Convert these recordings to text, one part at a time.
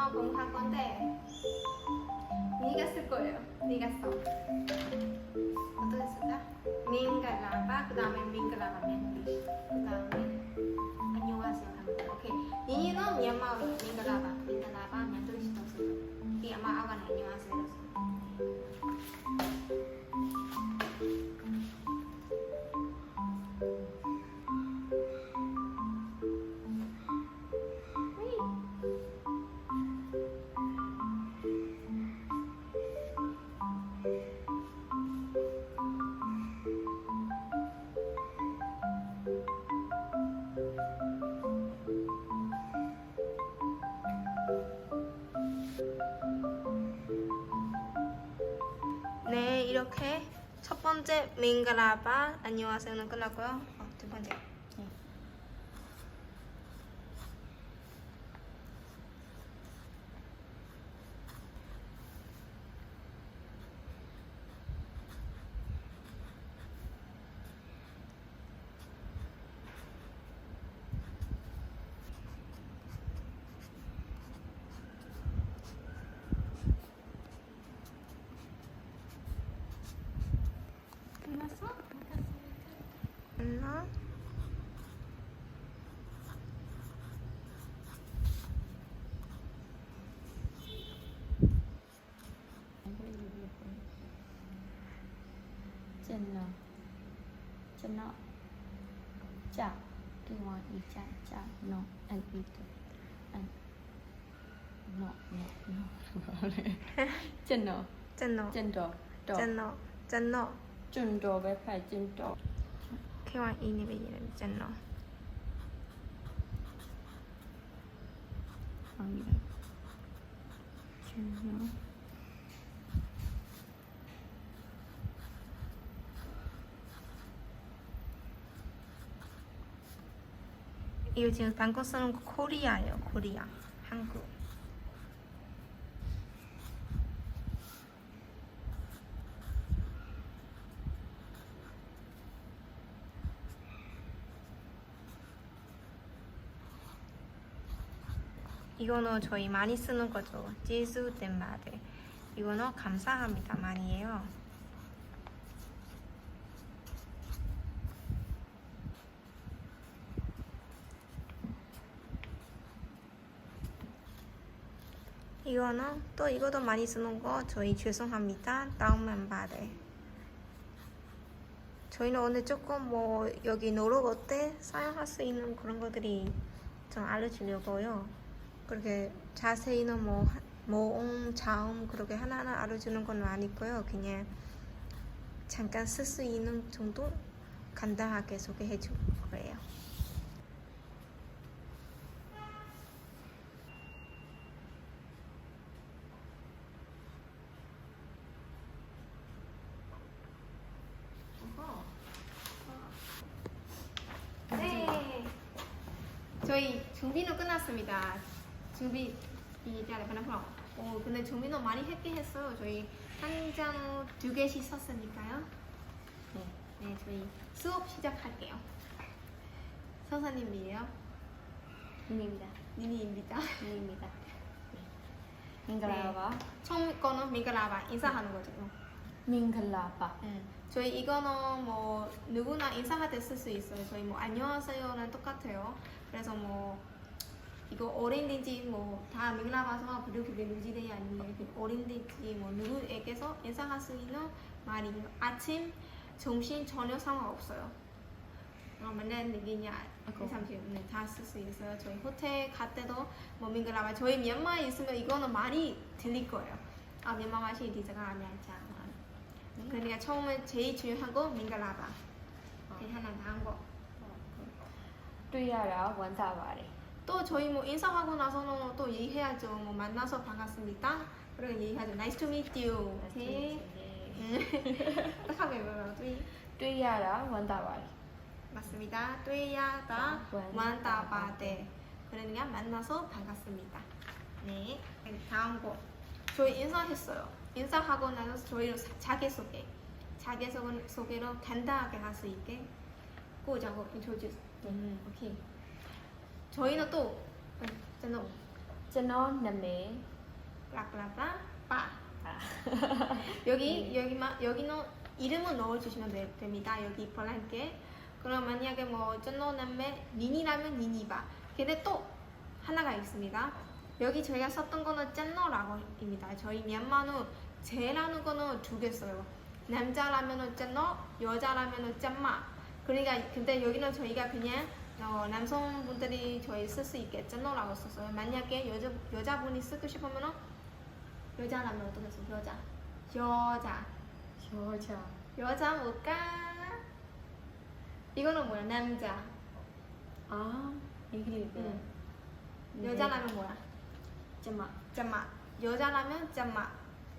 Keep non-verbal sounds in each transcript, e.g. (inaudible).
엄마 공할 건데 네가 쓸 거예요. 네가 써. 어떻게 쓸까? 민가라바 그 다음에 민가라바 멘리시 그 다음에 안녕하세요 하는 거. 오케이. 니니는 미얀마어로 민가라바 민가라바 멘리시도 쓰고 이 아마 아가는 안녕하세요. 이렇게 첫 번째 민가라바. 안녕하세요는 끝났고요. 어, 두 번째. 네. 끝났어? 끝나? chân nó chân nó chả cái ngoài ý chả chả nó ăn ý thôi ăn nó nó nó chân nó 짠너 chân đồ đồ 짠너 짠너 chân đồ với phải chân đồ K1 이니베 이름 짠너 아니다. chân nó 이거 지금 방금 쓰는 거 코리아예요 코리아. 한국 이거는 저희 많이 쓰는 거죠. 제수 덴마드 이거는 감사합니다. 많이에요. 이거는 또 이것도 많이 쓰는 거 저희 죄송합니다. 다음만 받에 저희는 오늘 조금 뭐 여기 놀러 올 때? 사용할 수 있는 그런 것들이 좀 알려주려고요 그렇게 자세히는 뭐 하- 모음, 자음 그렇게 하나하나 알려주는 건 아니고요 그냥 잠깐 쓸 수 있는 정도 간단하게 소개해 줄 거예요 네. 저희 준비는 끝났습니다. 준비 이제 그냥 어 근데 준비는 많이 했긴 했어요. 저희 한 장 두 개씩 썼으니까요. 네, 네 저희 수업 시작할게요. 선생님이에요. 입니다 니니입니다. 입니다 민글라바 처음 거는 민가라바 인사하는 거죠. 민글라바 네. 저희 이거는 뭐 누구나 인사할 때 쓸 수 있어요. 저희 뭐 안녕하세요는 똑같아요. 그래서 뭐 이거 어린이지 뭐다 명나라서 그렇게 유지되지 않는 그 어린이지 뭐 누구에게서 인사할 어, 네, 수 있는 말이에요. 아침, 정신 전혀 상관없어요. 그러면은 얘기냐 그다쓸 수 있어요. 저희 호텔 갈 때도 뭐 민글라마 저희 미얀마에 있으면 이거는 많이 들릴 거예요. 아 미얀마 맛이 디자가 아니야 그러니까 처음에 제일 중요한 그 거 민글라마. 괜찮아 다한 거. 对呀，然后往咋玩嘞？ 또 저희 뭐 인사하고 나서는 또 얘기해야죠. 뭐 만나서 반갑습니다. 그리고 얘기하죠. Nice to meet you. 오케이. 네. 딱 하면 뭐라고? 对呀啦，玩大白。 맞습니다. 또이야 다 원다바데. 그러니까 만나서 반갑습니다. 네. 다음 곡. 저희 인사했어요. 인사하고 나서 저희로 자기소개. 자기소개로 간단하게 할 수 있게. 고 작업 인터뷰. 음, 오케이. 저희는 또 제노 제노 남매 라라라 빠. 아. (laughs) 여기 여기만 여기는 이름을 넣어주시면 되, 됩니다. 여기 블랑게 그럼 만약에 뭐 제노 남매 니니라면 니니바 근데 또 하나가 있습니다. 여기 저희가 썼던 거는 젠너라고입니다. 저희 미얀마는 제라는 거는 두 개 써요. 남자라면은 젠너 여자라면은 짠마. 그러니까 근데 여기는 저희가 그냥 어, 남성분들이 저희 쓸 수 있게 짠노라고 썼어요. 만약에 여자 여자분이 쓰고 싶으면은 여자라면 어떻게 써? 여자. 여자. 여자 여자 뭘까? 이거는 뭐야? 남자. 아 이게 응. 여자라면 뭐야? 쩌마 짬마. 여자라면 짬마.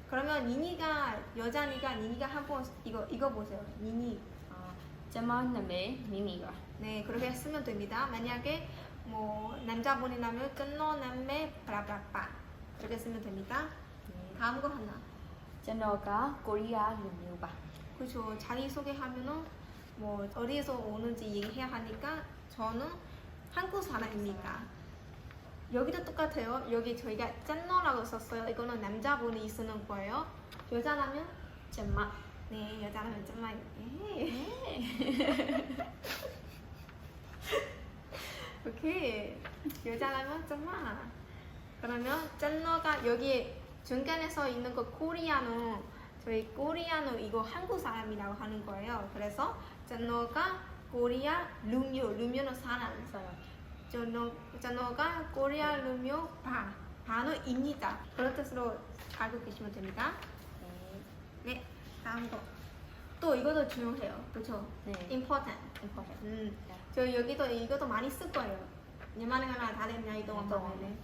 그러면 니니가 여자니까 니니가 한번 이거 이거 보세요. 니니. 아 쩌마 나메 미미가 네 그렇게 쓰면 됩니다. 만약에 뭐 남자분이라면 끊어 남매 브라브라빠 그렇게 쓰면 됩니다. 네, 다음 거 하나. 제너가 코리아 류뉴바. 그죠 자기 소개하면은 뭐 어디에서 오는지 얘기해야 하니까 저는 한국 사람입니다. 여기도 똑같아요. 여기 저희가 짠너라고 썼어요. 이거는 남자분이 쓰는 거예요. 여자라면 짠마. 네, 여자라면 짠마. 예. (laughs) (laughs) 오케이. 여자라면 짠마. 그러면 짠너가 여기 중간에서 있는 거 코리아노 저희 코리아노 이거 한국 사람이라고 하는 거예요. 그래서 짠너가 코리아 루뮤 루뮤는 사람. 짠너 짠너가 코리아 루뮤 바 바노입니다. 그런 뜻으로 알고 계시면 됩니다. 네 다음 거. 또 이것도 중요해요. 그렇죠? 네 important. important 음, 저 여기도 이것도 많이 쓸 거예요. 얼마나 잘했냐 이 동안 동안에.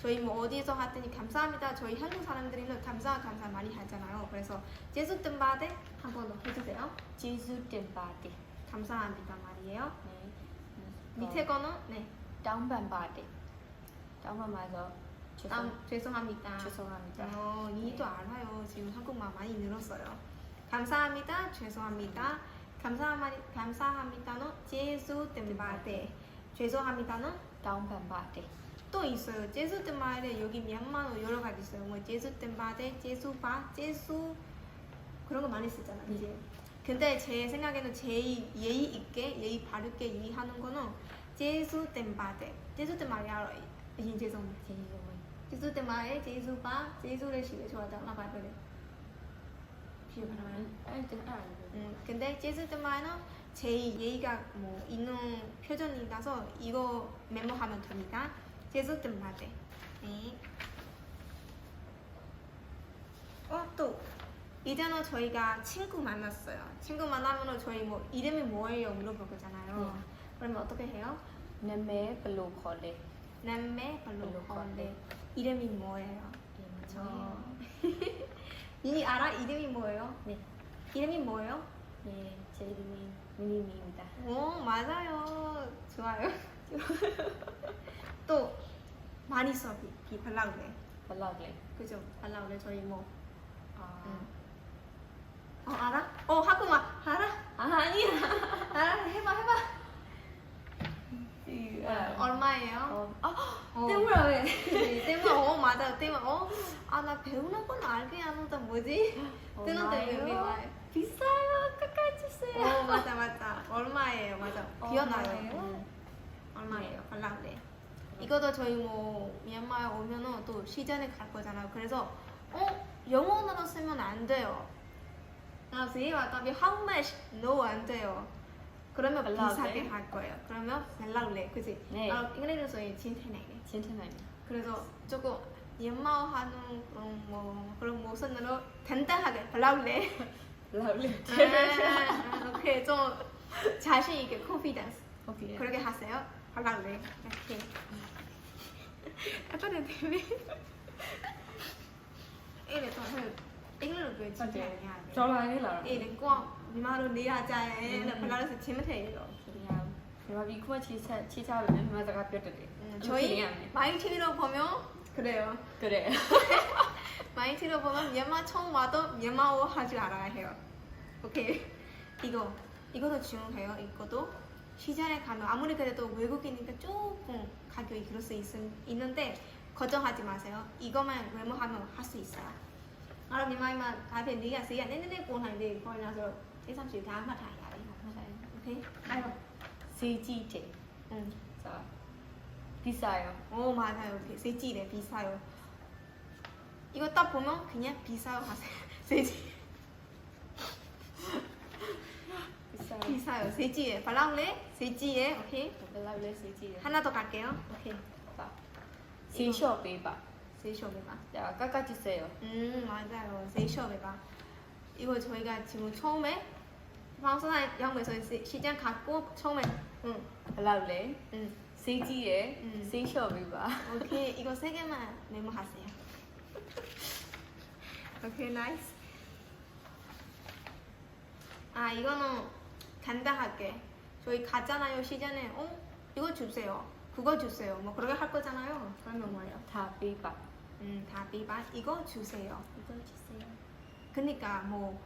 저희 뭐 어디서 하더니 감사합니다. 저희 한국 사람들이는 감사 감사 많이 하잖아요. 그래서 제수 뜸바데 한번 더 해주세요. 제수 뜸바데 감사합니다 말이에요. 네. 어. 밑에 거는 네. 다운반 바데. 땅반바서 죄송, 아, 죄송합니다. 죄송합니다. 어, 이도 네. 알아요. 지금 한국말 많이 늘었어요. 감사합니다. 죄송합니다. 감사합니다는 제수 때문에 죄송합니다는 다음번 말에 또 있어요. 제수 때문에 여기 미얀마로 여러 가지 있어요. 뭐 제수 때문에 제수바 제수 그런 거 많이 쓰잖아. 이제. 근데 제 생각에는 제일 예의 있게 예의 바르게 이해하는 거는 제수 때문에 제수 때문에 알아. 죄송합니다. 제수 때문에 제수바 제수를 싫어하잖아. 맞아요. 음, 근데 재즈드마는 제 예의가 뭐 있는 표정이라서 이거 메모하면 됩니다. 재즈드마대. 네. 어, 또 이제는 저희가 친구 만났어요. 친구 만나면 저희 뭐 이름이 뭐예요 물어볼 거잖아요. 네. 그러면 어떻게 해요? 남매 별로 걸래. 남매 별로 걸래. 이름이 뭐예요? 저. (laughs) 저 이미 알아? 이름이 뭐예요? 네. 이름이 뭐예요? 네, 제 이름이 미미미입니다. 오 맞아요. 좋아요. 또 많이 써 비, 비 발라그래. 블로그래. 그죠? 발라그래 저희 뭐 아, 응. 어 알아? 어 하구마 알아? 아 아니야. 알아 해봐 해봐. 이, 얼마예요? 어, 아, 어. 때문에 왜? 네, 때문 어 맞아 때문 어아 나 배우는 건 알게 하는데 뭐지? 뜨는 데 여기 와요. 비싸요. 깎아주세요. 어 맞아 맞아 얼마예요 맞아 기억나요. 얼마예요? 응. 얼마예요? 발라그래. 이것도 저희 뭐 미얀마에 오면은 또 시전에 갈 거잖아요. 그래서 어 영어로 쓰면 안 돼요. 아, 지 왔다비 how much? no 안 돼요. 그러면 발라그래? 비싸게 할 거예요. 그러면 발라그래, 그지? 네. 아, 잉글리시에서 진테네게. 괜찮아요. 그래서 조금 연마어 하는 그런 뭐 그런 모습으로 단단하게 발라그래. 블로그래. 아, 이렇게 좀 자신 있게 컨피던스. 오케이. 그렇게 하세요. 발라그래. 이렇게. 내 때문에. 이래 또 잉글로 그 진짜 아니야. 저랑 해라. 이 래 꼭 니마로 내야자에 음. 발라그래서 재밌어요. 그냥 제가 미국에 치차 치차하면 맞아가 뼈들이. 저희 마이 TV로 보면 그래요. 그래. 많이 들어보면 미얀마 처음 와도 미얀마어 하지 알아야 해요. 오케이. 이거 이것도 중요해요. 이것도 시장에 가면 아무리 그래도 외국이니까 조금 가격이 그럴 수 있, 있는데 걱정하지 마세요. 이것만 외모하면 할 수 있어요. အဲ့တော့မြန်မာပြည်မှာဒါဖြစ်နေကဈေးကနည်းနည်းလေးပုံနိုင်သေးပေါ်လာဆိုတော့အိတ်ဆောင်စီဒါမှတ် thế xong chiều tháng mặt hải lại đi học nó lại thế. Ai rồi 세지 제 응 자, 비싸요 오 맞아요 세지 네 비싸요 이거 딱 보면 그냥 비싸요 하세요 세지 비싸요 비싸요 세지에 발라올래 세지에 오케이 발라올래 세지에 하나 더 갈게요 오케이 자 세쇼 베이바 세쇼 베이바 야 깎아주세요 음 맞아요 세쇼 베이바 이거 저희가 지금 처음에 방송에 영국에서 시장 갖고 처음에 응. 라블레 응. 세기에? 응. 세셔비바 오케이. 이거 세 개만 메모하세요. (laughs) 오케이 나이스. 아 이거는 간단하게. 저희 가잖아요 시장에. 어? 이거 주세요. 그거 주세요. 뭐 그렇게 할 거잖아요. 그러면 뭐예요? 다비바 응다 비바 이거 주세요. 이거 주세요. 그러니까 뭐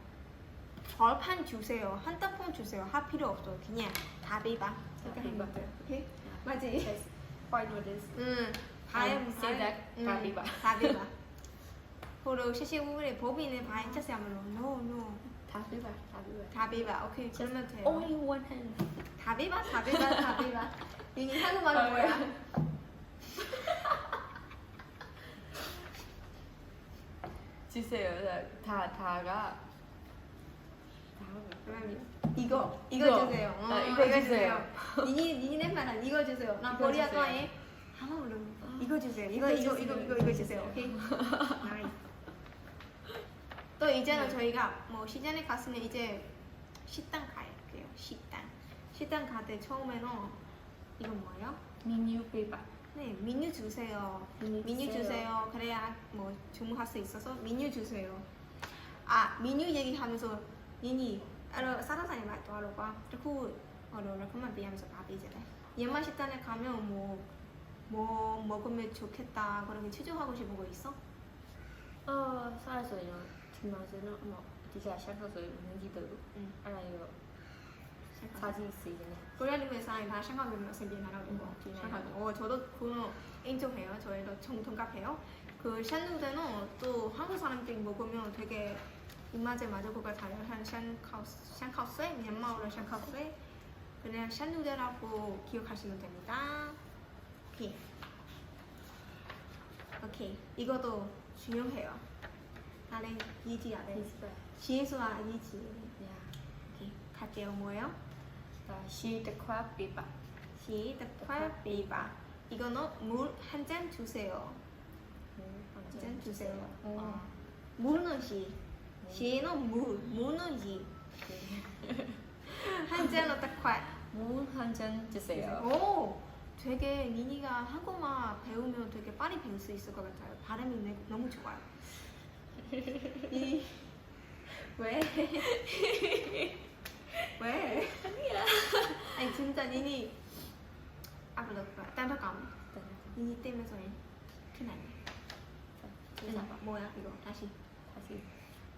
절판 주세요. 한 따봉 주세요. 할 필요 없어. 그냥 다 비바. 이렇게 하는. 거죠. 오케이 맞지? Yes. Point with this 응, 바에 Um, say that, 다 비바. 다 비바. 그리고 시시우리 법인의 바에 차시 하면 no no 다 비바 다 비바 다 비바 오케이 그러면 돼요. Only one hand 다 비바 다 비바 다 비바. 이게 한국말은 뭐야? 주세요 다 다가 그러면 이거 이거 이거. 주세요. 어, 아, 이거 주세요. 니니 니네 말은 이거 주세요. 나 이거 코리아 주세요. 거에 하나 모르. 이거 주세요. 이거 이거 이거 이거. 이거 주세요. 오케이. 나이스. 또 이제는 저희가 뭐 시장에 갔으면 이제 식당 갈게요. 식당. 식당 갈 때 처음에는 이거 뭐예요? 메뉴 빼봐 네, 메뉴 주세요. 메뉴 메뉴 주세요. 주세요. 그래야 뭐 주문할 수 있어서 메뉴 주세요. 아, 메뉴 얘기하면서 니니 알아 사라사니 말 도와로 봐. 그리고 어로 그만 비하면서 밥 이제 돼. 옛말 식당에 가면 뭐 뭐 먹으면 좋겠다 그렇게 추정하고 싶은 거 있어? 어 살았어요 뒷맛에는 뭐 디자 샤서서 문기도 응. 알아요 코리아님의 사람이 다 샹카오면 생긴 나라고 거. 음, 샹카오. 어, 저도 그거 인정해요. 저희도 정 동갑해요. 그 샹누대는 또 한국 사람들이 먹으면 되게 입맛에 맞을 것 같아요. 한 샹카오스, 샹카오스에 미얀마어로 샹카오스에 그냥 샹누대라고 기억하시면 됩니다. 오케이. 오케이. 이것도 중요해요. 나는 이지 아래. 비스바 지혜수와 이지. 야 오케이. 갈게요. 뭐예요? 다 시드 ခွာ 빼봐 시드팔 비바 이거는 물 한 잔 주세요. 한 잔 주세요. 어. 물은 시, 시는 물, 물은 시. 한 잔은 딱快. 물한잔 주세요 오, 되게 니니가 한국말 배우면 되게 빨리 배울 수 있을 것 같아요. 발음이 내- 너무 좋아요. (laughs) 이 왜? (laughs) 왜? 아니야 (laughs) 아니 진짜 니니 아 그래 그래 딴덕감 니니 때문에 큰일 났네. 주사 응, 뭐야 이거 다시 다시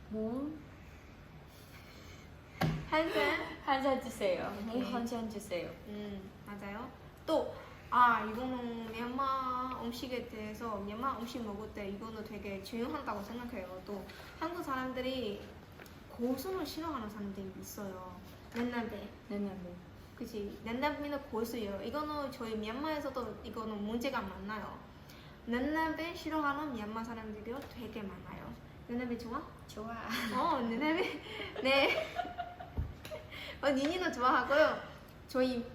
물한 잔. 한잔 주세요. 오케이. 물한잔 주세요. 음 맞아요. 또 아 이거는 미얀마 음식에 대해서 미얀마 음식 먹을 때 이거는 되게 중요하다고 생각해요. 또 한국 사람들이 고수를 싫어하는 사람들이 있어요. Nen남배 네네네. 그치 nen남배는 고수예요. 이거는 저희 미얀마에서도 이거는 문제가 많아요. nen남배 싫어하는 미얀마 사람들이 되게 많아요. nen남배 좋아? 좋아. 어, 네네. 네. 어, 니니는 좋아하고요. 저희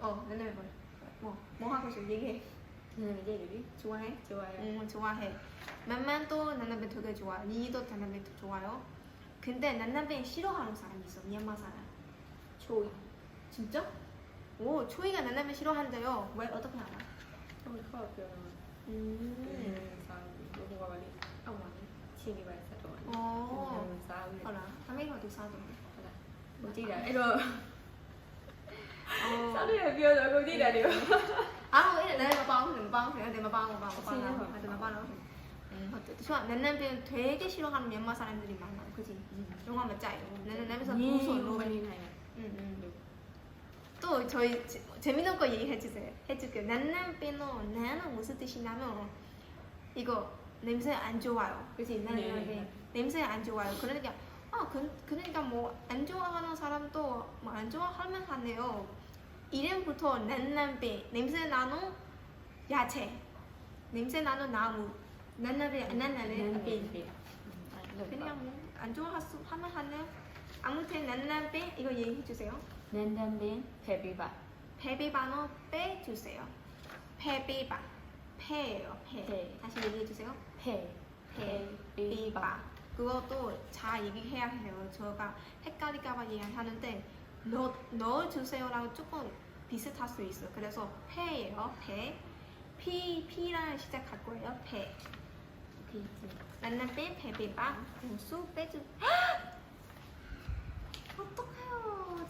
어, 네네 뭐, 뭐, 뭐 하고 싶어? 얘기해. 네네 얘기 좋아해? 좋아요. 응, 좋아해. 만만도 난나베 되게 좋아. 니니도 난나베 좋아요. 근데 난나베 싫어하는 사람이 있어. 미얀마 사람. 초이. 진짜? 오, 초이가 난나베 싫어한대요. 왜 어떻게 알아? 음. 어. 어. 그 사람. 어라, 하메이 어디? 이러. 어. 비어서 어디 이래요? 아, 내가 봐, 봐. 응, 좋아. nen남배는 되게 싫어하는 미얀마 사람들이 많아, 그지? 영화 맞지? nen남에서 무서워, 로베. 응, 응. 또 저희 제- 재밌는 거 얘기해 주세요. 해줄게요. nen남배는 나는 무슨 뜻이냐면 이거 냄새 안 좋아요. 그렇지? 나는 네. 냄새 안 좋아요. 그러니까 아 그, 그러니까 뭐 안 좋아하는 사람도 뭐 안 좋아하면 하네요. 이름부터 난남배 냄새 나는 야채 냄새 나는 나무 안 난나는 배 그냥 뭐안 좋아하수 하면 하네요. 아무튼 난남배 이거 얘기해 주세요. 낸담빈 베비바 베비바노 빼주세요. 베비바 페예요 페. 네. 다시 얘기해 주세요. 페 베비바 그것도 잘 얘기해야 해요. 제가 헷갈릴까봐 얘기하는데 넣 넣어주세요라고 조금 비슷할 수 있어. 그래서 페예요 페. 피 피랑 시작할 거예요 페. 피지 만난 빼 베비바 고수 빼주. 어떡해요. (gasps)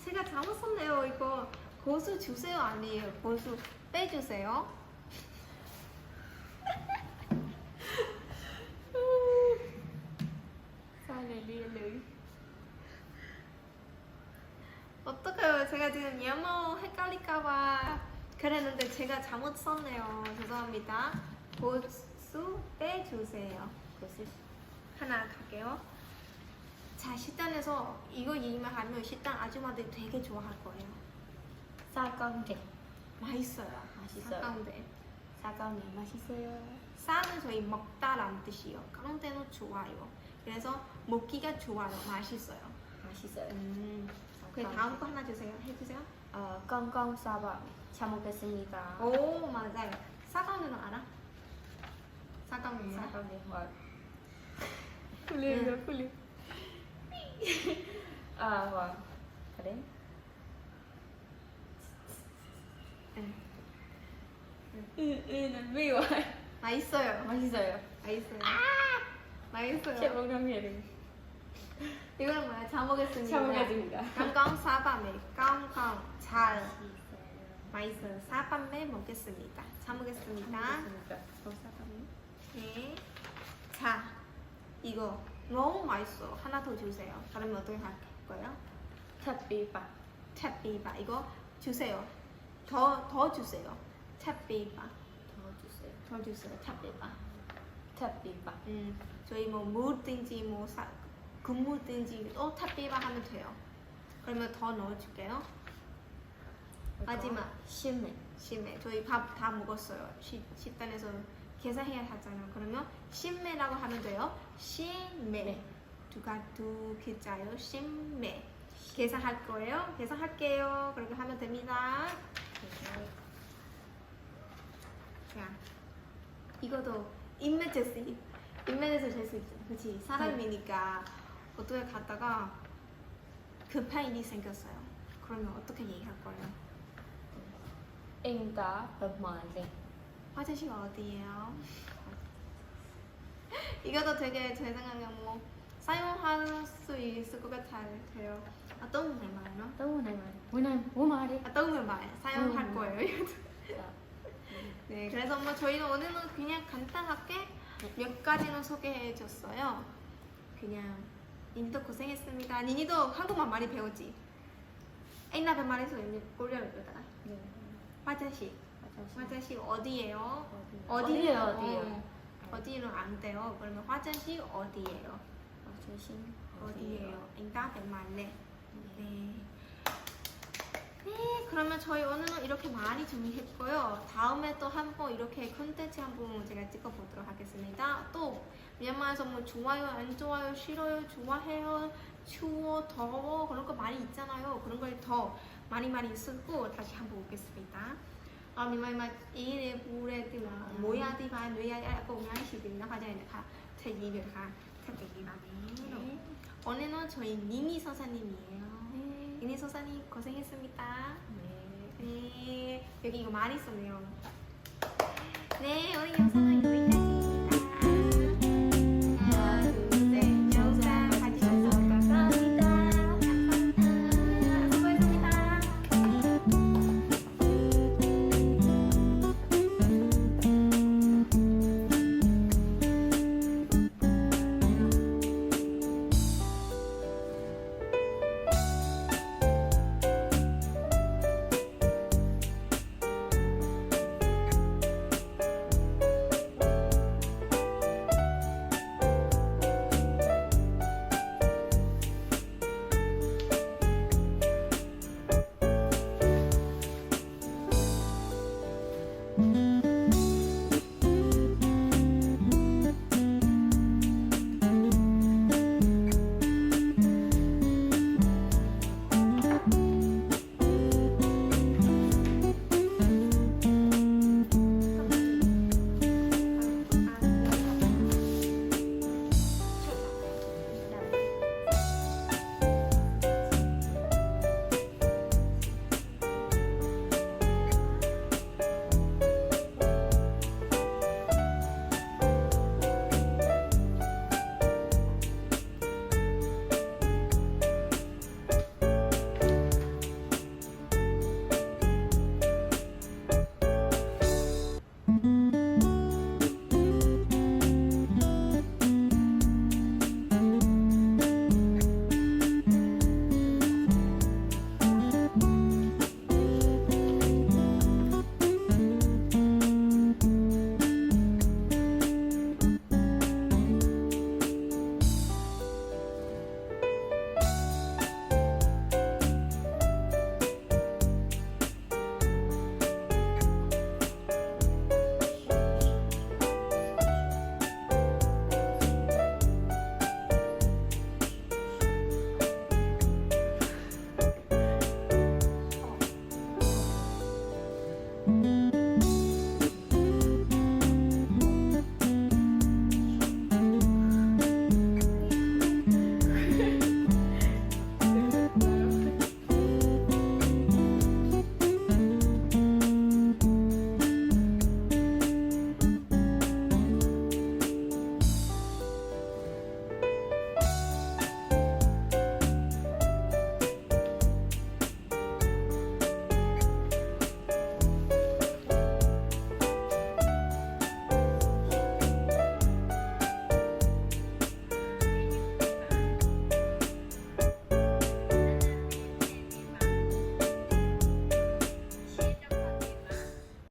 제가 잘못 썼네요. 이거 고수 주세요 아니에요. 고수 빼주세요. (laughs) 어떡해요. 제가 지금 영어 헷갈릴까봐 그랬는데 제가 잘못 썼네요. 죄송합니다. 고수 빼주세요. 그것이 하나 갈게요. 자, 식당에서 이거 얘기만 하면 식당 아줌마들이 되게 좋아할 거예요. 사가운데 맛있어요. 맛있어요. 가운데. 사가운데 맛있어요 싸는 저희 먹다라는 뜻이요. 가운데는 좋아요. 그래서 먹기가 좋아요. 맛있어요. 맛있어요 음. 그 사가운데. 다음 거 하나 주세요. 해주세요. 어, 꽁꽁 싸밥 잘 먹겠습니다 오 맞아요. 사과우는 알아? 알아? 사가운데 와 풀리요, 풀리 아 와 그래 응. 으으는 미워 맛있어요. 맛있어요 맛있어요. 맛있어요. 제목 감미를 이거는 뭐야? 잘 먹겠습니다. 잘 먹겠습니다. 깡깡 사밤에 깡깡 잘 맛있어요. 사밤에 먹겠습니다. 잘 먹겠습니다. 네. 자, 이거 너무 맛있어. 하나 더 주세요. 다른 어떻게 할 거예요? 탑비바 탭비바 이거 주세요. 더 더 주세요. 탭비바 더 주세요 더 주세요. 탭비바. 탑비바 음, 저희 뭐 무든지 뭐 사, 근무든지 또 탭비바 하면 돼요. 그러면 더 넣어줄게요. 마지막. 심해 심해. 저희 밥 다 먹었어요. 시, 식단에서 계산해야 하잖아요. 그러면 심매라고 하면 돼요. 심매. 네. 두가 두 글자요. 심매. 계산할 거예요. 계산할게요. 그렇게 하면 됩니다. 자, 이것도 이메제시. 이메제시 될수 있죠. 그렇지. 사람이니까 어떻게 갔다가 급한 일이 생겼어요. 그러면 어떻게 얘기할 거예요? 앵가 버마레 화장실 어디예요? (laughs) 이것도 되게 제 생각에 뭐 사용할 수 있을 것 같아요. 어떤 말이요? 내 말. 뭐나 뭐 말해? 어떤 말 사용할 음. 거예요. (laughs) 이것도. 네, 그래서 뭐 저희는 오늘은 그냥 간단하게 몇 가지는 소개해 줬어요. 그냥 니니도 고생했습니다. 니니도 한국말 많이 배웠지? 옛날에 말해서 꼴려를 그러다가 네. 화장실. 화장실. 화장실 어디예요? 어디예요? 어, 어디예요? 어디는 안 돼요. 그러면 화장실 어디예요? 대신 어디예요? 응답에 말래. 네. 네, 그러면 저희 오늘은 이렇게 많이 정리했고요. 다음에 또 한번 이렇게 컨텐츠 한번 제가 찍어보도록 하겠습니다. 또 미얀마에서 뭐 좋아요, 안 좋아요, 싫어요, 좋아해요, 추워, 더워 그런 거 많이 있잖아요. 그런 걸 더 많이 많이 쓰고 다시 한번 오겠습니다. 아, 미얀마 이래 네, 부레 뭐 뭐야 디바 누야 야 공양 시빈나 화장이나 가 제기를 네, 가. 302만원. 네. 오늘은 저희 니니 선사님이에요. 네. 니니 선사님 고생했습니다. 네. 네. 여기 이거 많이 썼네요. 네, 오늘 영상을